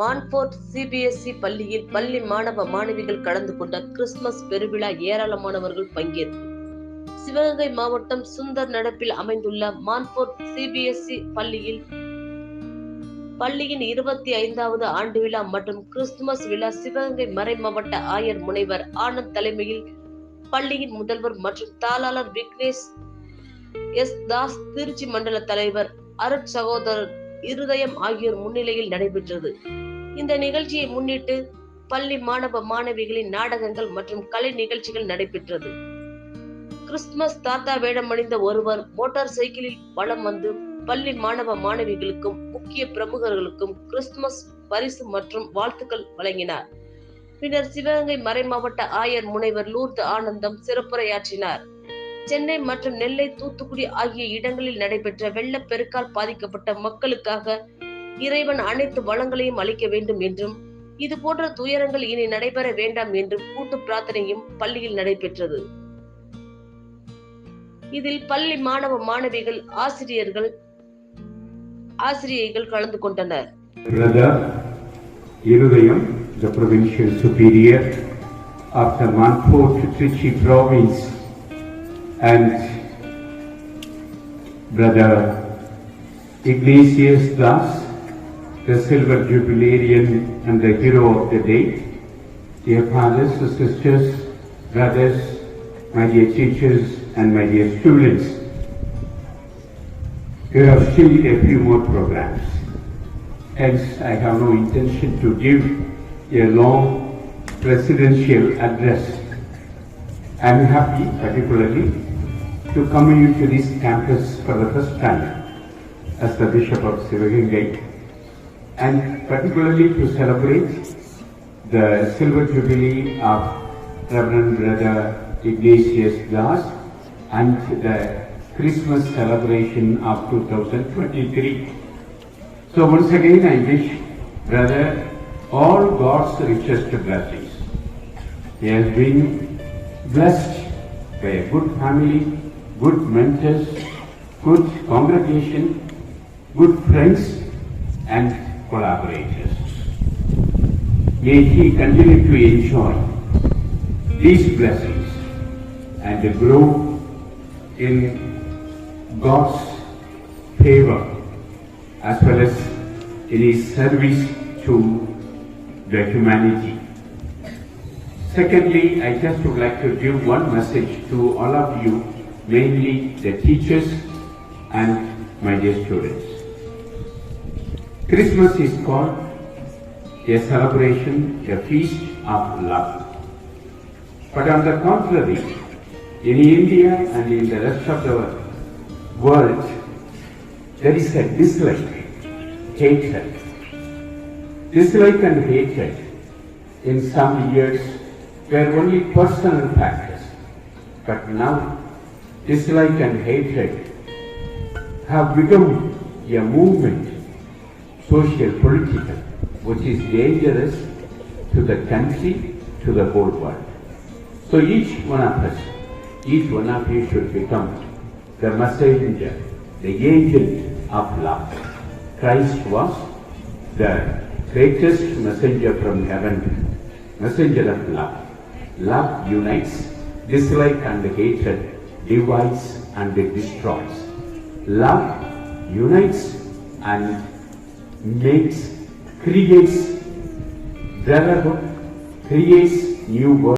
Montfort CBSE பள்ளியில் பள்ளி மாணவ மாணவிகள் கலந்து கொண்ட கிறிஸ்துமஸ் பெருவிழா ஏராளமானவர்கள் பங்கேற்பு. சிவகங்கை மாவட்டம் சுந்தர் நடப்பில் அமைந்துள்ள மான்ஃபோர்ட் சிபிஎஸ்இ பள்ளியில் பள்ளியின் இருபத்தி ஐந்தாவது ஆண்டு விழா மற்றும் கிறிஸ்துமஸ் விழா சிவகங்கை மறை மாவட்ட ஆயர் முனைவர் ஆனந்த் தலைமையில் பள்ளியின் முதல்வர் மற்றும் தாளாளர் விக்னேஷ் எஸ் தாஸ் திருச்சி மண்டல தலைவர் அருட் சகோதரர் இருதயம் ஆகியோர் முன்னிலையில் நடைபெற்றது. இந்த நிகழ்ச்சியை முன்னிட்டு பள்ளி மாணவ மாணவிகளின் நாடகங்கள் மற்றும் கலை நிகழ்ச்சிகள் நடைபெற்றது. கிறிஸ்துமஸ் தாத்தா வேடம் அணிந்த ஒருவர் மோட்டார் சைக்கிளில் வலம் வந்து பள்ளி மாணவ மாணவிகளுக்கும் முக்கிய பிரமுகர்களுக்கும் கிறிஸ்துமஸ் பரிசு மற்றும் வாழ்த்துக்கள் வழங்கினார். பின்னர் சிவகங்கை மறை மாவட்ட ஆயர் முனைவர் லூர்து ஆனந்தம் சிறப்புரையாற்றினார். சென்னை மற்றும் நெல்லை தூத்துக்குடி ஆகிய இடங்களில் நடைபெற்ற வெள்ளப்பெருக்கால் பாதிக்கப்பட்ட மக்களுக்காக இறைவன் அனைத்து வளங்களையும் அளிக்க வேண்டும் என்றும் இது போன்ற துயரங்கள் இனி நடைபெற வேண்டாம் என்றும் கூட்டு பிரார்த்தனையும் பள்ளியில் நடைபெற்றது. இதில் பள்ளி மாணவ மாணவிகள் ஆசிரியர்கள் ஆசிரியைகள் கலந்து கொண்டனர். இருதயம் the provincial superior of the Manfort Trichy province, and Brother Ignatius Das, the silver jubilarian and the hero of the day. Dear fathers, sisters, brothers, my dear teachers, and my dear students, we have still a few more programs. Hence, I have no intention to give a long presidential address. I am happy particularly to come into this campus for the first time as the Bishop of Sivagangay and particularly to celebrate the silver jubilee of Reverend Brother Ignatius Das and the Christmas celebration of 2023. So once again, I wish brother all God's richest blessings. He has been blessed by a good family, good mentors, good congregation, good friends and collaborators. May he continue to enjoy these blessings and grow in God's favor as well as in his service to the humanity. Secondly, I just would like to give one message to all of you, mainly the teachers and my dear students. Christmas is called a celebration, a feast of love. But on the contrary, in India and in the rest of the world, there is a dislike, hatred. Dislike and hatred in some years were only personal factors. But now, dislike and hatred have become a movement, social, political, which is dangerous to the country, to the whole world. So each one of us, each one of you should become the messenger, the agent of love. Christ was the greatest messenger from heaven, messenger of love. Love unites, dislike and hatred divides and destroys. Love unites and makes, creates brotherhood, creates new world.